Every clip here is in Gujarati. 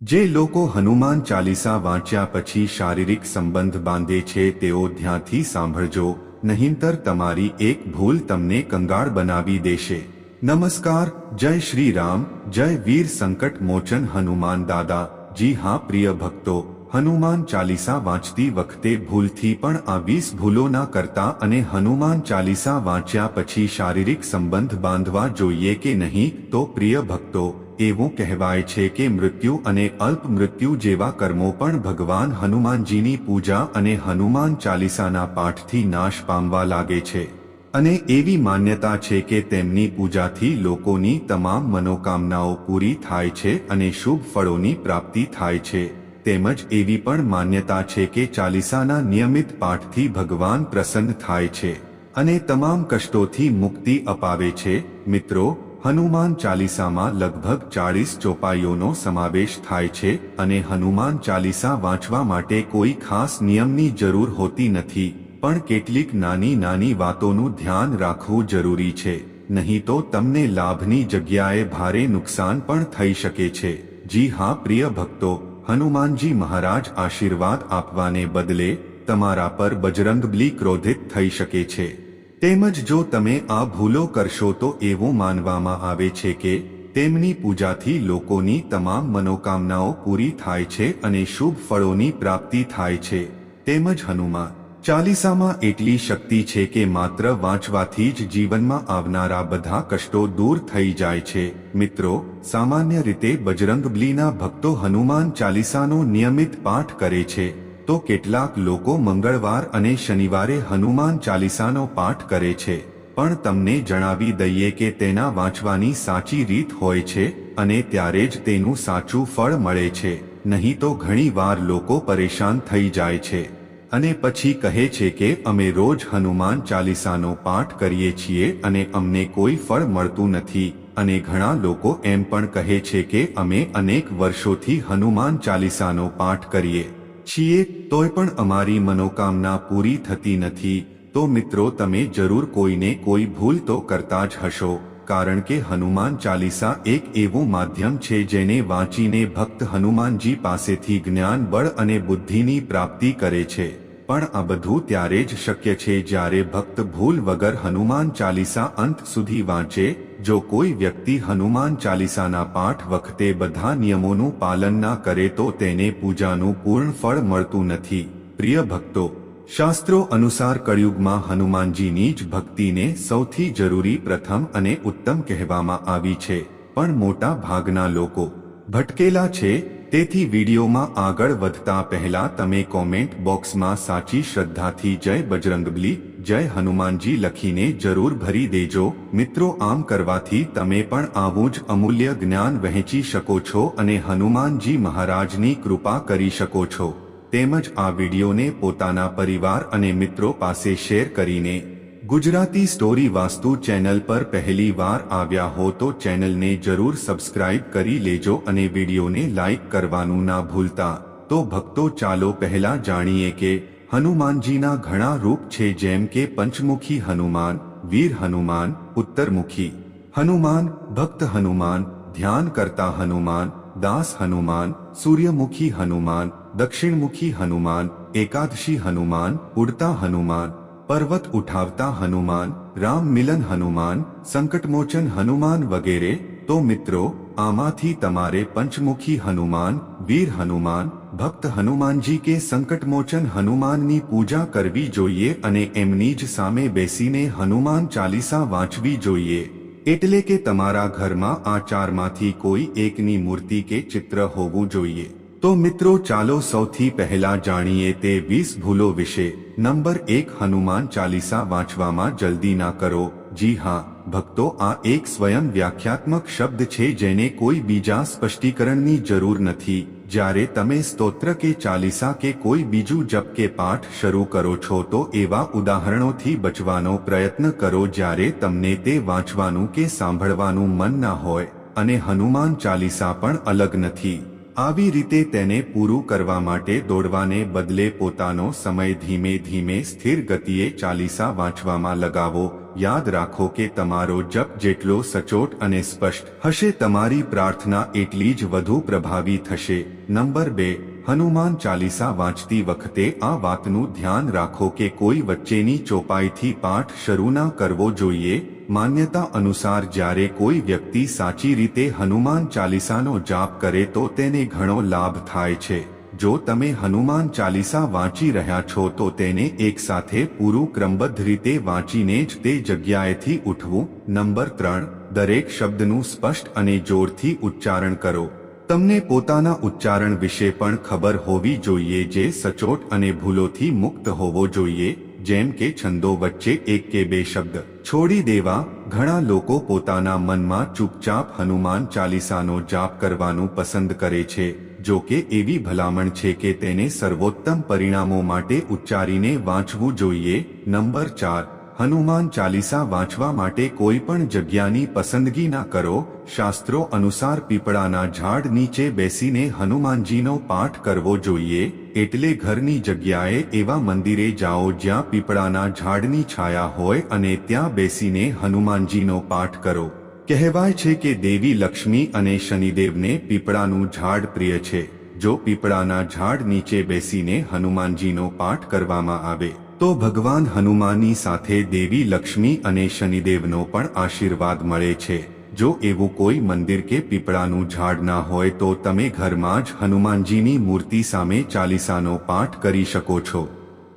જે લોકો હનુમાન ચાલીસા વાંચ્યા પછી શારીરિક સંબંધ બાંધે છે તેઓ ધ્યાનથી સાંભળજો, નહીંતર તમારી એક ભૂલ તમને કંગાળ બનાવી દેશે. નમસ્કાર, જય શ્રી રામ જય વીર સંકટ મોચન હનુમાન દાદા. જી હા, પ્રિય ભક્તો, હનુમાન ચાલીસા વાંચતી વખતે ભૂલથી પણ આ વીસ ભૂલો ના કરતા અને હનુમાન ચાલીસા વાંચ્યા પછી શારીરિક સંબંધ બાંધવા જોઈએ કે નહીં, તો પ્રિય ભક્તો એવું કહેવાય છે કે મૃત્યુ અને અલ્પ મૃત્યુ જેવા કર્મો પણ ભગવાન હનુમાનજીની પૂજા અને હનુમાન ચાલીસાના પાઠથી નાશ પામવા લાગે છે. અને એવી માન્યતા છે કે તેમની પૂજાથી લોકોની તમામ મનોકામનાઓ પૂરી થાય છે અને શુભ ફળોની પ્રાપ્તિ થાય છે. તેમજ એવી પણ માન્યતા છે કે ચાલીસાના નિયમિત પાઠથી ભગવાન પ્રસન્ન થાય છે. અને તમામ કષ્ટોથી મુક્તિ અપાવે છે. મિત્રો હનુમાન ચાલીસામાં લગભગ ચાળીસ ચોપાઈઓનો સમાવેશ થાય છે અને હનુમાન ચાલીસા વાંચવા માટે કોઈ ખાસ નિયમની જરૂર હોતી નથી, પણ કેટલીક નાની નાની વાતોનું ધ્યાન રાખવું જરૂરી છે, નહીં તો તમને લાભની જગ્યાએ ભારે નુકસાન પણ થઈ શકે છે. જી હા, પ્રિય ભક્તો, હનુમાનજી મહારાજ આશીર્વાદ આપવાને બદલે તમારા પર બજરંગબલી ક્રોધિત થઈ શકે છે. તેમજ જો તમે આ ભૂલો કરશો તો એવું માનવામાં આવે છે કે તેમની પૂજાથી લોકોની તમામ મનોકામનાઓ પૂરી થાય છે અને શુભ ફળોની પ્રાપ્તિ થાય છે. તેમજ હનુમાન ચાલીસામાં એટલી શક્તિ છે કે માત્ર વાંચવાથી જ જીવનમાં આવનારા બધા કષ્ટો દૂર થઈ જાય છે. મિત્રો, સામાન્ય રીતે બજરંગબલીના ભક્તો હનુમાન ચાલીસાનો નિયમિત પાઠ કરે છે. તો કેટલાક લોકો મંગળવાર અને શનિવારે હનુમાન ચાલીસાનો પાઠ કરે છે. પણ તમને જણાવી દઈએ કે તેના વાંચવાની સાચી રીત હોય છે અને ત્યારે જ તેનું સાચું ફળ મળે છે. નહીં તો ઘણીવાર લોકો પરેશાન થઈ જાય છે. અને પછી કહે છે કે અમે રોજ હનુમાન ચાલીસાનો પાઠ કરીએ છીએ અને અમને કોઈ ફળ મળતું નથી. અને ઘણા લોકો એમ પણ કહે છે કે અમે અનેક વર્ષોથી હનુમાન ચાલીસાનો પાઠ કરીએ. છીએ, તોય પણ અમારી મનોકામના પૂરી થતી નથી, તો મિત્રો તમે જરૂર કોઈને કોઈ ભૂલ તો કરતા જ હશો, કારણ કે હનુમાન ચાલીસા એક એવું માધ્યમ છે જેને વાંચીને ભક્ત હનુમાનજી પાસેથી જ્ઞાન, બળ અને બુદ્ધિની પ્રાપ્તિ કરે છે. પણ આ બધું ત્યારે જ શક્ય છે જ્યારે ભક્ત ભૂલ વગર હનુમાન ચાલીસા અંત સુધી વાંચે. જો કોઈ વ્યક્તિ હનુમાન ચાલીસાના પાઠ વખતે બધા નિયમોનું પાલન ના કરે તો તેને પૂજાનું પૂર્ણ ફળ મળતું નથી. પ્રિય ભક્તો, શાસ્ત્રો અનુસાર કળિયુગમાં હનુમાનજીની જ ભક્તિને સૌથી જરૂરી પ્રથમ અને ઉત્તમ કહેવામાં આવી છે. પણ મોટા ભાગના લોકો ભટકેલા છે તેથી વિડીયોમાં આગળ વધતા પહેલા તમે કોમેન્ટ બોક્સમાં સાચી શ્રદ્ધાથી જય બજરંગબલી, જય હનુમાનજી લખીને જરૂર ભરી દેજો. મિત્રો, આમ કરવાથી તમે પણ આવું જ અમૂલ્ય જ્ઞાન વહેંચી શકો છો અને હનુમાનજી મહારાજની કૃપા કરી શકો છો. તેમજ આ વિડીયોને પોતાના પરિવાર અને મિત્રો પાસે શેર કરીને ગુજરાતી સ્ટોરી વાસ્તુ ચેનલ પર પહેલી વાર આવ્યા હો તો ચેનલને જરૂર સબસ્ક્રાઇબ કરી લેજો અને વિડીયોને લાઇક કરવાનું ના ભૂલતા. તો ભક્તો ચાલો પહેલા જાણીએ કે હનુમાનજીના ઘણા રૂપ છે જેમ કે પંચમુખી હનુમાન, વીર હનુમાન, ઉત્તરમુખી હનુમાન, ભક્ત હનુમાન, ધ્યાન કરતા હનુમાન, દાસ હનુમાન, સૂર્યમુખી હનુમાન, દક્ષિણમુખી હનુમાન, એકાદશી હનુમાન, ઉડતા હનુમાન પર્વત ઉઠાવતા હનુમાન, રામ મિલન હનુમાન, સંકટમોચન હનુમાન વગેરે, તો મિત્રો, આમાંથી તમારે પંચમુખી હનુમાન, વીર હનુમાન, ભક્ત હનુમાનજી કે સંકટમોચન હનુમાનની પૂજા કરવી જોઈએ અને એમની જ સામે બેસીને હનુમાન ચાલીસા વાંચવી જોઈએ. એટલે કે તમારા ઘરમાં આ ચારમાંથી કોઈ એકની મૂર્તિ કે ચિત્ર હોવું જોઈએ. તો મિત્રો ચાલો સૌથી પહેલા જાણીએ તે વીસ ભૂલો વિશે. નંબર એક, હનુમાન ચાલીસા વાંચવામાં જલ્દી ના કરો. જી હા, ભક્તો, આ એક સ્વયં વ્યાખ્યાત્મક શબ્દ છે જેને કોઈ બીજા સ્પષ્ટીકરણની જરૂર નથી. જ્યારે તમે સ્તોત્ર કે ચાલીસા કે કોઈ બીજું જપ કે પાઠ શરૂ કરો છો તો એવા ઉદાહરણોથી બચવાનો પ્રયત્ન કરો જ્યારે તમને તે વાંચવાનું કે સાંભળવાનું મન ના હોય. અને હનુમાન ચાલીસા પણ અલગ નથી. આવી રીતે તેને પૂરું કરવા માટે દોડવાને બદલે પોતાનો સમય ધીમે ધીમે સ્થિર ગતિએ ચાલીસા વાંચવામાં લગાવો. યાદ રાખો કે તમારો જપ જેટલો સચોટ અને સ્પષ્ટ હશે તમારી પ્રાર્થના એટલી જ વધુ પ્રભાવી થશે. નંબર બે, હનુમાન ચાલીસા વાંચતી વખતે આ વાતનું ધ્યાન રાખો કે કોઈ વચ્ચેની ચોપાઈથી પાઠ શરૂ ના કરવો જોઈએ. માન્યતા અનુસાર જ્યારે કોઈ વ્યક્તિ સાચી રીતે હનુમાન ચાલીસાનો જાપ કરે તો તેને ઘણો લાભ થાય છે. જો તમે હનુમાન ચાલીસા વાંચી રહ્યા છો તો તેને એકસાથે પૂરું ક્રમબદ્ધ રીતે વાંચીને જ તે જગ્યાએથી ઉઠવું. નંબર ત્રણ, દરેક શબ્દનું સ્પષ્ટ અને જોરથી ઉચ્ચારણ કરો. તમને પોતાના ઉચ્ચારણ વિશે પણ ખબર હોવી જોઈએ જે સચોટ અને ભૂલોથી મુક્ત હોવો જોઈએ. જેમ કે છંદો વચ્ચે એક કે બે શબ્દ. છોડી દેવા, ઘણા લોકો પોતાના મનમાં ચૂપચાપ હનુમાન ચાલીસાનો જાપ કરવાનું પસંદ કરે છે, જો કે એવી ભલામણ છે કે તેને સર્વોત્તમ પરિણામો માટે ઉચ્ચારીને વાંચવું જોઈએ. નંબર ચાર. હનુમાન ચાલીસા વાંચવા માટે કોઈ પણ જગ્યાની પસંદગી ના કરો. શાસ્ત્રો અનુસાર પીપળાના ઝાડ નીચે બેસીને હનુમાનજીનો પાઠ કરવો જોઈએ. એટલે ઘરની જગ્યાએ એવા મંદિરે જાઓ જ્યાં પીપળાના ઝાડની છાયા હોય અને ત્યાં બેસીને હનુમાનજીનો પાઠ કરો. કહેવાય છે કે દેવી લક્ષ્મી અને શનિદેવને પીપળાનું ઝાડ પ્રિય છે. જો પીપળાના ઝાડ નીચે બેસીને હનુમાનજીનો પાઠ કરવામાં આવે તો ભગવાન હનુમાનની સાથે દેવી લક્ષ્મી અને શનિદેવનો પણ આશીર્વાદ મળે છે. જો એવું કોઈ મંદિર કે પીપળાનું ઝાડ ના હોય તો તમે ઘરમાં જ હનુમાનજીની મૂર્તિ સામે ચાલીસાનો પાઠ કરી શકો છો.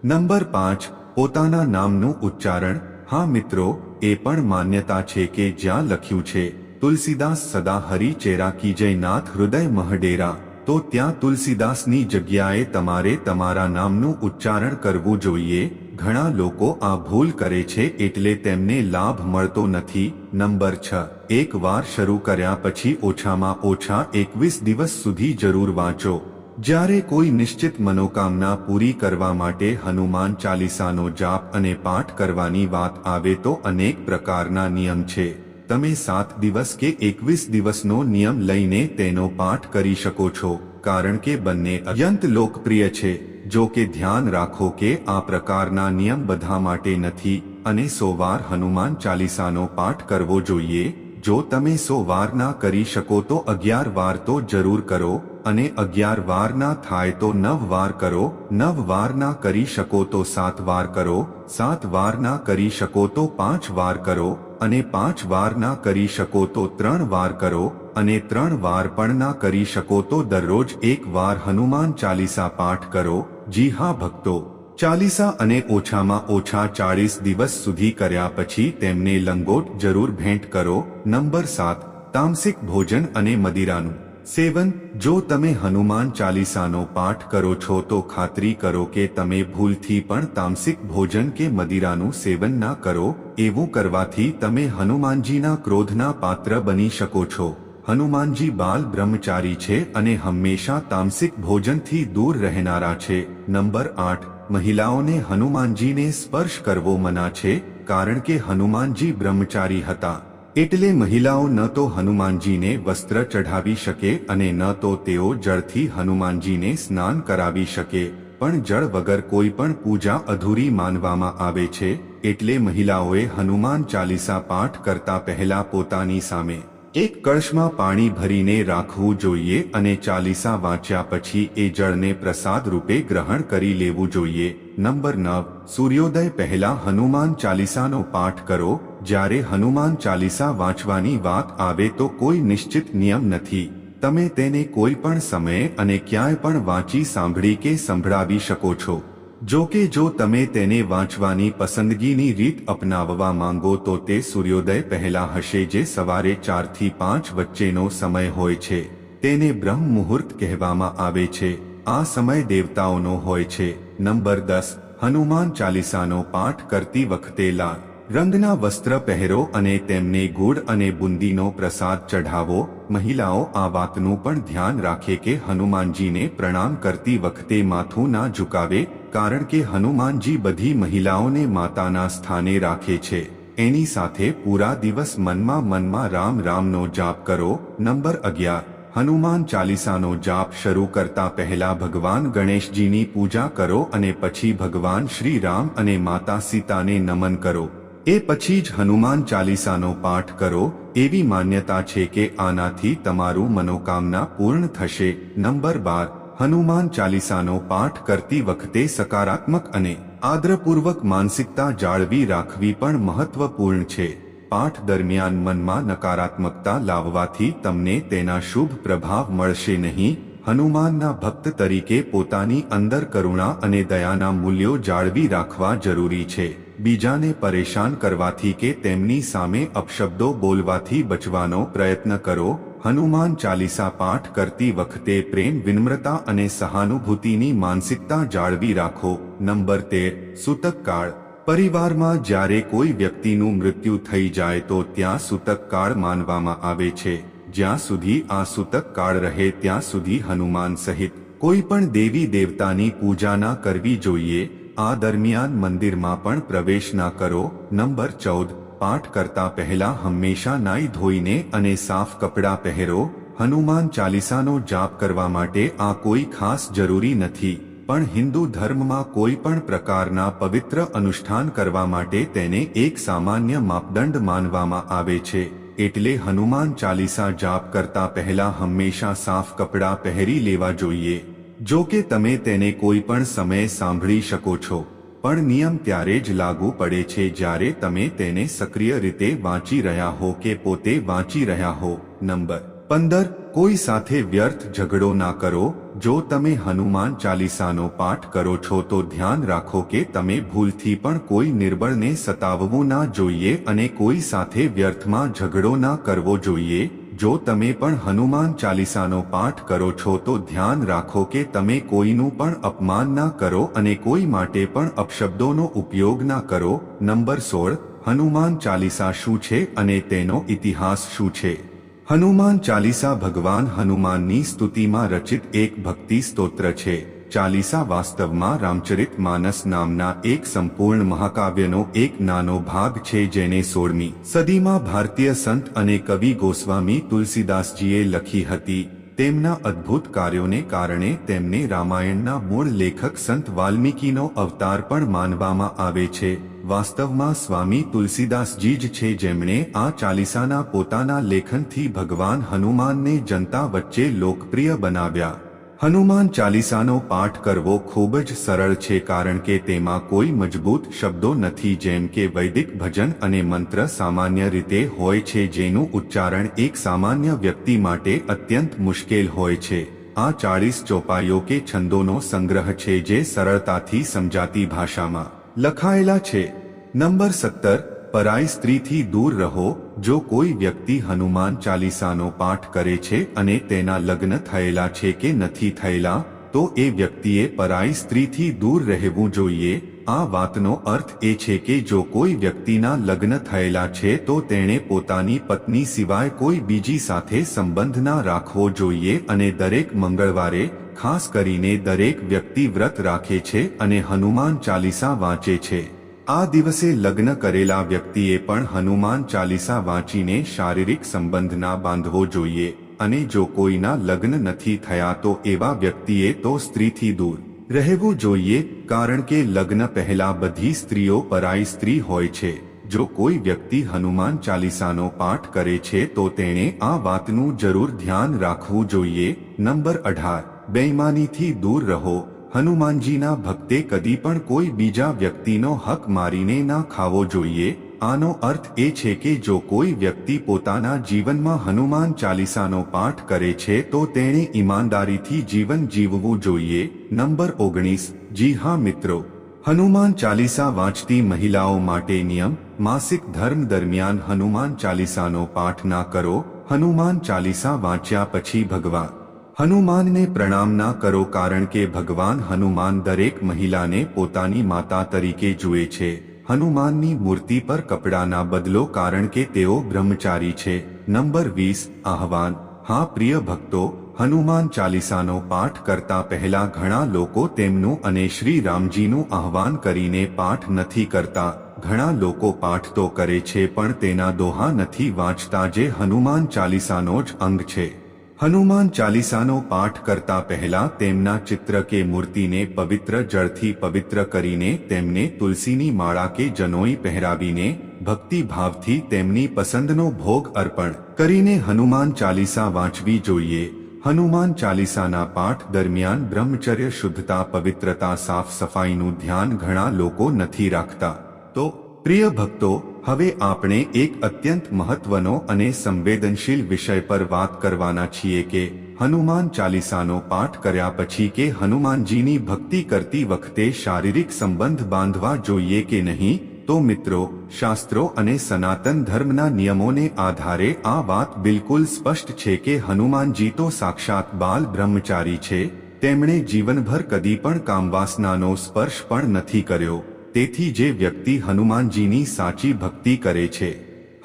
નંબર પાંચ, પોતાના નામનું ઉચ્ચારણ, હા મિત્રો, એ પણ માન્યતા છે કે જ્યાં લખ્યું છે, તુલસીદાસ સદા હરિ ચેરા કીજય નાથ હૃદય મહડેરા. તો ત્યાં તુલસીદાસની જગ્યાએ તમારે તમારા નામનું ઉચ્ચારણ કરવું જોઈએ. ઘણા લોકો આ ભૂલ કરે છે એટલે તેમને લાભ મળતો નથી. નંબર છ. એક વાર શરૂ કર્યા પછી ઓછામાં ઓછા એકવીસ દિવસ સુધી જરૂર વાંચો. જ્યારે કોઈ નિશ્ચિત મનોકામના પૂરી કરવા માટે હનુમાન ચાલીસાનો જાપ અને પાઠ કરવાની વાત આવે તો અનેક પ્રકારના નિયમ છે. તમે સાત દિવસ કે એકવીસ દિવસનો નિયમ લઈને તેનો પાઠ કરી શકો છો, કારણ કે બંને અત્યંત લોકપ્રિય છે. જો કે ધ્યાન રાખો કે આ પ્રકારના નિયમ બધા માટે નથી અને સો વાર હનુમાન ચાલીસાનો પાઠ કરવો જોઈએ. જો તમે સો વાર ના કરી શકો તો અગિયાર વાર તો જરૂર કરો અને અગિયાર વાર ના થાય તો નવ વાર કરો. નવ વાર ના કરી શકો તો સાત વાર કરો. સાત વાર ના કરી શકો તો પાંચ વાર કરો. અને પાંચ વાર ના કરી શકો તો ત્રણ વાર કરો, અને ત્રણ વાર પણ ના કરી શકો તો દરરોજ એક વાર હનુમાન ચાલીસા પાઠ કરો. જી હા, ભક્તો. ચાલીસા અને ઓછામાં ઓછા ચાળીસ દિવસ સુધી કર્યા પછી તેમને લંગોટ જરૂર ભેટ કરો. નંબર સાત, તામસિક ભોજન અને મદિરાનું. સેવન, જો તમે હનુમાન ચાલીસાનો પાઠ કરો છો તો ખાતરી કરો કે તમે ભૂલથી પણ તામસિક ભોજન કે મદિરાનું સેવન ના કરો, એવું કરવાથી તમે હનુમાનજીના ક્રોધના પાત્ર બની શકો છો. હનુમાનજી બાલ બ્રહ્મચારી છે અને હંમેશા તામસિક ભોજનથી દૂર રહેનારા છે. નંબર આઠ, મહિલાઓને હનુમાનજીને સ્પર્શ કરવો મના છે, કારણ કે હનુમાનજી બ્રહ્મચારી હતા. એટલે મહિલાઓ ન તો હનુમાનજીને વસ્ત્ર ચઢાવી શકે અને ન તો તેઓ જળથી હનુમાનજીને સ્નાન કરાવી શકે. પણ જળ વગર કોઈ પણ પૂજા અધૂરી માનવામાં આવે છે, એટલે મહિલાઓએ હનુમાન ચાલીસા પાઠ કરતા પહેલા પોતાની સામે એક કળશમાં પાણી ભરીને રાખવું જોઈએ અને ચાલીસા વાંચ્યા પછી એ જળને પ્રસાદ રૂપે ગ્રહણ કરી લેવું જોઈએ. નંબર નવ, સૂર્યોદય પહેલા હનુમાન ચાલીસાનો પાઠ કરો જ્યારે હનુમાન ચાલીસા વાંચવાની વાત આવે તો કોઈ નિશ્ચિત નિયમ નથી. તમે તેને કોઈ પણ સમયે અને ક્યાંય પણ વાંચી સાંભળી કે સંભળાવી શકો છો. જો કે જો તમે તેને વાંચવાની પસંદગીની રીત અપનાવવા માંગો તો તે સૂર્યોદય પહેલા હશે જે સવારે ચારથી પાંચ વચ્ચેનો સમય હોય છે. તેને બ્રહ્મ મુહૂર્ત કહેવામાં આવે છે. આ સમય દેવતાઓનો હોય છે. નંબર દસ. હનુમાન ચાલીસાનો પાઠ કરતી વખતે લાલ રંગના વસ્ત્ર પહેરો અને તેમને ગુડ અને બુંદીનો પ્રસાદ ચઢાવો. મહિલાઓ, આ વાતનું પણ ધ્યાન રાખે કે હનુમાનજીને પ્રણામ કરતી વખતે માથું ના ઝુકાવે, કારણ કે હનુમાનજી બધી મહિલાઓને માતાના સ્થાને રાખે છે. એની સાથે પૂરા દિવસ મનમાં મનમાં રામ રામનો જાપ કરો. નંબર અગિયાર. હનુમાન ચાલીસાનો જાપ શરૂ કરતા પહેલા ભગવાન ગણેશજીની પૂજા કરો અને પછી ભગવાન શ્રી રામ અને માતા સીતાને નમન કરો. એ પછી જ હનુમાન ચાલીસાનો પાઠ કરો, એવી માન્યતા છે કે આનાથી તમારું મનોકામના પૂર્ણ થશે. નંબર બાર, હનુમાન ચાલીસાનો પાઠ કરતી વખતે સકારાત્મક અને આદ્રપૂર્વક માનસિકતા જાળવી રાખવી પણ મહત્વપૂર્ણ છે. પાઠ દરમિયાન મનમાં નકારાત્મકતા લાવવાથી તમને તેના શુભ પ્રભાવ મળશે નહીં. હનુમાનના ભક્ત તરીકે પોતાની અંદર કરુણા અને દયાના મૂલ્યો જાળવી રાખવા જરૂરી છે. બીજાને પરેશાન કરવાથી કે તેમની સામે અપશબ્દો બોલવાથી બચવાનો પ્રયત્ન કરો. હનુમાન ચાલીસા પાઠ કરતી વખતે પ્રેમ, વિનમ્રતા અને સહાનુભૂતિની માનસિકતા જાળવી રાખો. નંબર તેર, સૂતક કાળ. પરિવારમાં જ્યારે કોઈ વ્યક્તિનું મૃત્યુ થઈ જાય તો ત્યાં સૂતક કાળ માનવામાં આવે છે. જ્યાં સુધી આ સૂતક કાળ રહે ત્યાં સુધી હનુમાન સહિત કોઈ પણ દેવી દેવતાની પૂજા ના કરવી જોઈએ. આ દરમિયાન મંદિરમાં પણ પ્રવેશ ના કરો. નંબર ચૌદ. પાઠ કરતા પહેલા હંમેશા નાઈ ધોઈને અને સાફ કપડાં પહેરો. હનુમાન ચાલીસાનો જાપ કરવા માટે આ કોઈ ખાસ જરૂરી નથી, પણ હિન્દુ ધર્મમાં કોઈ પણ પ્રકારના પવિત્ર અનુષ્ઠાન કરવા માટે તેને એક સામાન્ય માપદંડ માનવામાં આવે છે. એટલે હનુમાન ચાલીસા જાપ કરતા પહેલા હંમેશા સાફ કપડાં પહેરી લેવા જોઈએ. જો કે તમે તેને કોઈ પણ સમયે સાંભળી શકો છો, પણ નિયમ ત્યારે જ લાગુ પડે છે જ્યારે તમે તેને સક્રિય રીતે વાંચી રહ્યા હો કે પોતે વાંચી રહ્યા હો. નંબર પંદર, કોઈ સાથે વ્યર્થ ઝઘડો ના કરો. જો તમે હનુમાન ચાલીસાનો પાઠ કરો છો તો ધ્યાન રાખો કે તમે ભૂલથી પણ કોઈ નિર્બળને સતાવવું ના જોઈએ અને કોઈ સાથે વ્યર્થમાં ઝઘડો ના કરવો જોઈએ. જો તમે પણ હનુમાન ચાલીસાનો પાઠ કરો છો તો ધ્યાન રાખો કે તમે કોઈનું પણ અપમાન ના કરો અને કોઈ માટે પણ અપશબ્દોનો ઉપયોગ ના કરો. નંબર સોળ, હનુમાન ચાલીસા શું છે અને તેનો ઇતિહાસ શું છે? હનુમાન ચાલીસા ભગવાન હનુમાનની સ્તુતિમાં રચિત એક ભક્તિ સ્તોત્ર છે. ચાલીસા વાસ્તવમાં રામચરિત માનસ નામના એક સંપૂર્ણ મહાકાવ્યનો એક નાનો ભાગ છે જેને સોળમી સદીમાં ભારતીય સંત અને કવિ ગોસ્વામી તુલસીદાસજીએ લખી હતી. તેમના અદ્ભુત કાર્યોને કારણે તેમને રામાયણના મૂળ લેખક સંત વાલ્મીકીનો અવતાર પણ માનવામાં આવે છે. વાસ્તવમાં સ્વામી તુલસીદાસજી જ છે જેમણે આ ચાલીસાના પોતાના લેખનથી ભગવાન હનુમાનને જનતા વચ્ચે લોકપ્રિય બનાવ્યા. હનુમાન ચાલીસાનો પાઠ કરવો ખૂબ જ સરળ છે કારણ કે તેમાં કોઈ મજબૂત શબ્દો નથી જેમ કે વૈદિક ભજન અને મંત્ર સામાન્ય રીતે હોય છે જેનું ઉચ્ચારણ એક સામાન્ય વ્યક્તિ માટે અત્યંત મુશ્કેલ હોય છે. આ ચાળીસ ચોપાઈઓ કે છંદોનો સંગ્રહ છે જે સરળતાથી સમજાતી ભાષામાં લખાયેલા છે. નંબર સત્તર પરાઈ સ્ત્રીથી દૂર રહો, જો કોઈ વ્યક્તિ હનુમાન ચાલીસાનો પાઠ કરે છે અને તેના લગ્ન થયેલા છે કે નથી થયેલા, તો એ વ્યક્તિએ પરાઈ સ્ત્રીથી દૂર રહેવું જોઈએ. આ વાતનો અર્થ એ છે કે જો કોઈ વ્યક્તિના લગ્ન થયેલા છે તો તેણે પોતાની પત્ની સિવાય કોઈ બીજી સાથે સંબંધ ના રાખવો જોઈએ અને દરેક મંગળવારે, ખાસ કરીને દરેક વ્યક્તિ વ્રત રાખે છે અને હનુમાન ચાલીસા વાંચે છે. આ દિવસે લગ્ન કરેલા વ્યક્તિએ પણ હનુમાન ચાલીસા વાંચીને શારીરિક સંબંધ ના બાંધવો જોઈએ અને જો કોઈના લગ્ન નથી થયા તો એવા વ્યક્તિએ તો સ્ત્રીથી દૂર રહેવું જોઈએ, કારણ કે લગ્ન પહેલા બધી સ્ત્રીઓ પરાઈ સ્ત્રી હોય છે. જો કોઈ વ્યક્તિ હનુમાન ચાલીસાનો પાઠ કરે છે તો તેણે આ વાતનું જરૂર ધ્યાન રાખવું જોઈએ. નંબર અઢાર, બેઈમાનીથી દૂર રહો. હનુમાનજીના ભક્તે કદી પણ કોઈ બીજા વ્યક્તિનો હક મારીને ના ખાવો જોઈએ. આનો અર્થ એ છે કે જો કોઈ વ્યક્તિ પોતાના જીવનમાં હનુમાન ચાલીસાનો પાઠ કરે છે તો તેણે ઈમાનદારીથી જીવન જીવવું જોઈએ. નંબર ઓગણીસ, જી હા મિત્રો. હનુમાન ચાલીસા વાંચતી મહિલાઓ માટે નિયમ, માસિક ધર્મ દરમિયાન હનુમાન ચાલીસાનો પાઠ ના કરો. હનુમાન ચાલીસા વાંચ્યા પછી ભગવાન હનુમાનને પ્રણામ ના કરો કારણ કે ભગવાન હનુમાન દરેક મહિલાને પોતાની માતા તરીકે જુએ છે. હનુમાનની મૂર્તિ પર કપડાના બદલો કારણ કે તેઓ બ્રહ્મચારી છે. નંબર વીસ, આહવાન. હા, પ્રિય ભક્તો, હનુમાન ચાલીસાનો પાઠ કરતા પહેલા ઘણા લોકો તેમનું અને શ્રી રામજીનું આહવાન કરીને પાઠ નથી કરતા. ઘણા લોકો પાઠ તો કરે છે પણ તેના દોહા નથી વાંચતા જે હનુમાન ચાલીસાનો જ અંગ છે. હનુમાન ચાલીસાનો પાઠ કરતા પહેલા તેમના ચિત્ર કે મૂર્તિને પવિત્ર જળથી પવિત્ર કરીને તેમને તુલસીની માળા કે જનોઈ પહેરાવીને ભક્તિભાવથી તેમની પસંદનો ભોગ અર્પણ કરીને હનુમાન ચાલીસા વાંચવી જોઈએ. હનુમાન ચાલીસાના પાઠ દરમિયાન બ્રહ્મચર્ય શુદ્ધતા, પવિત્રતા સાફ સફાઈનું ધ્યાન ઘણા લોકો નથી રાખતા. તો, પ્રિય ભક્તો હવે આપણે એક અત્યંત મહત્વનો અને સંવેદનશીલ વિષય પર વાત કરવાના છીએ કે હનુમાન ચાલીસાનો પાઠ કર્યા પછી કે હનુમાનજીની ભક્તિ કરતી વખતે શારીરિક સંબંધ બાંધવા જોઈએ કે નહીં, તો મિત્રો, શાસ્ત્રો અને સનાતન ધર્મના નિયમોને આધારે આ વાત બિલકુલ સ્પષ્ટ છે કે હનુમાનજી તો સાક્ષાત બાલ બ્રહ્મચારી છે, તેમણે જીવનભર કદી પણ કામવાસનાનો સ્પર્શ પણ નથી કર્યો. તેથી જે વ્યક્તિ હનુમાનજીની સાચી ભક્તિ કરે છે,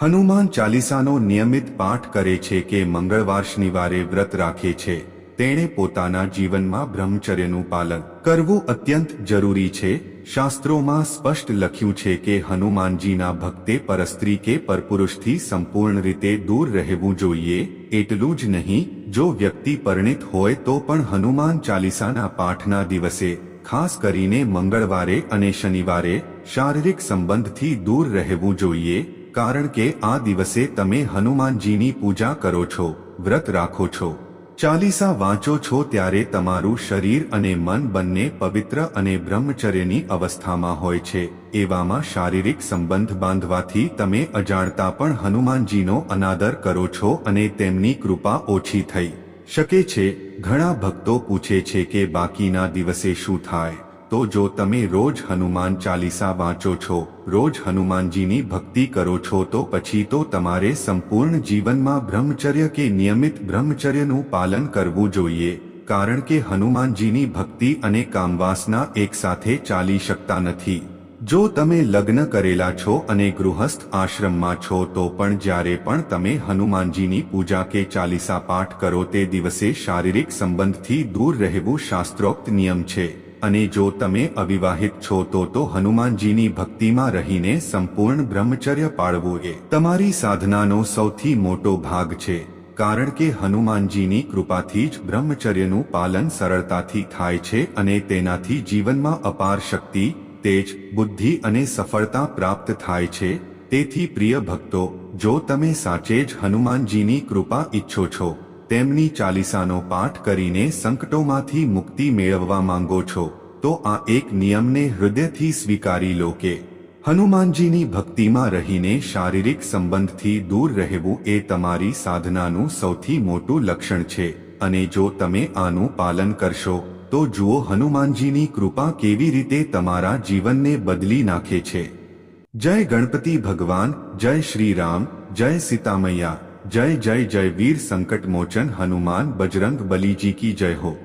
હનુમાન ચાલીસાનો નિયમિત પાઠ કરે છે કે મંગળવાર શનિવારે વ્રત રાખે છે, તેણે પોતાના જીવનમાં બ્રહ્મચર્યનું પાલન કરવું અત્યંત જરૂરી છે. શાસ્ત્રોમાં સ્પષ્ટ લખ્યું છે કે હનુમાનજીના ભક્તે પરસ્ત્રી કે પરપુરુષથી સંપૂર્ણ રીતે દૂર રહેવું જોઈએ, એટલું જ નહીં. જો વ્યક્તિ પરિણિત હોય તો પણ હનુમાન ચાલીસાના પાઠના દિવસે ખાસ કરીને મંગળવારે અને શનિવારે શારીરિક સંબંધથી દૂર રહેવું જોઈએ, કારણ કે આ દિવસે તમે હનુમાનજીની પૂજા કરો છો, વ્રત રાખો છો. ચાલીસા વાંચો છો ત્યારે તમારું શરીર અને મન બંને પવિત્ર અને બ્રહ્મચર્યની અવસ્થામાં હોય છે. એવામાં શારીરિક સંબંધ બાંધવાથી તમે અજાણતા પણ હનુમાનજીનો અનાદર કરો છો અને તેમની કૃપા ઓછી થઈ. શકે છે, ઘણા ભક્તો પૂછે છે કે બાકીના દિવસે શું થાય. તો જો તમે રોજ હનુમાન ચાલીસા વાંચો છો, રોજ હનુમાનજીની ભક્તિ કરો છો, તો પછી તો તમારે સંપૂર્ણ જીવનમાં બ્રહ્મચર્ય કે નિયમિત બ્રહ્મચર્યનું પાલન કરવું જોઈએ. કારણ કે હનુમાનજીની ભક્તિ અને કામવાસના એકસાથે ચાલી શકતા નથી. જો તમે લગ્ન કરેલા છો અને ગૃહસ્થ આશ્રમમાં છો, તો પણ જ્યારે પણ તમે હનુમાનજીની પૂજા કે ચાલીસા પાઠ કરો, તે દિવસે શારીરિક સંબંધથી દૂર રહેવું શાસ્ત્રોક્ત નિયમ છે. અને જો તમે અવિવાહિત છો, તો તો હનુમાનજીની ભક્તિમાં રહીને સંપૂર્ણ બ્રહ્મચર્ય પાળવું એ તમારી સાધનાનો સૌથી મોટો ભાગ છે. કારણ કે હનુમાનજીની કૃપાથી જ બ્રહ્મચર્યનું પાલન સરળતાથી થાય છે અને તેનાથી જીવનમાં અપાર શક્તિ તેજ, બુદ્ધિ અને સફળતા પ્રાપ્ત થાય છે. તેથી પ્રિય ભક્તો, જો તમે સાચે જ હનુમાનજીની કૃપા ઈચ્છો છો, તેમની ચાલીસાનો પાઠ કરીને સંકટોમાંથી મુક્તિ મેળવવા માંગો છો, તો આ એક નિયમને હૃદયથી સ્વીકારી લો કે હનુમાનજીની ભક્તિમાં રહીને શારીરિક સંબંધથી દૂર રહેવું એ તમારી સાધનાનું સૌથી મોટું લક્ષણ છે. અને જો તમે આનું પાલન કરશો તો જુઓ હનુમાનજીની કૃપા કેવી રીતે તમારા જીવનને બદલી નાખે છે. જય ગણપતિ ભગવાન, જય શ્રી રામ જય સીતામૈયા, જય જય જય વીર સંકટ મોચન હનુમાન, બજરંગ બલીજી કી જય હો.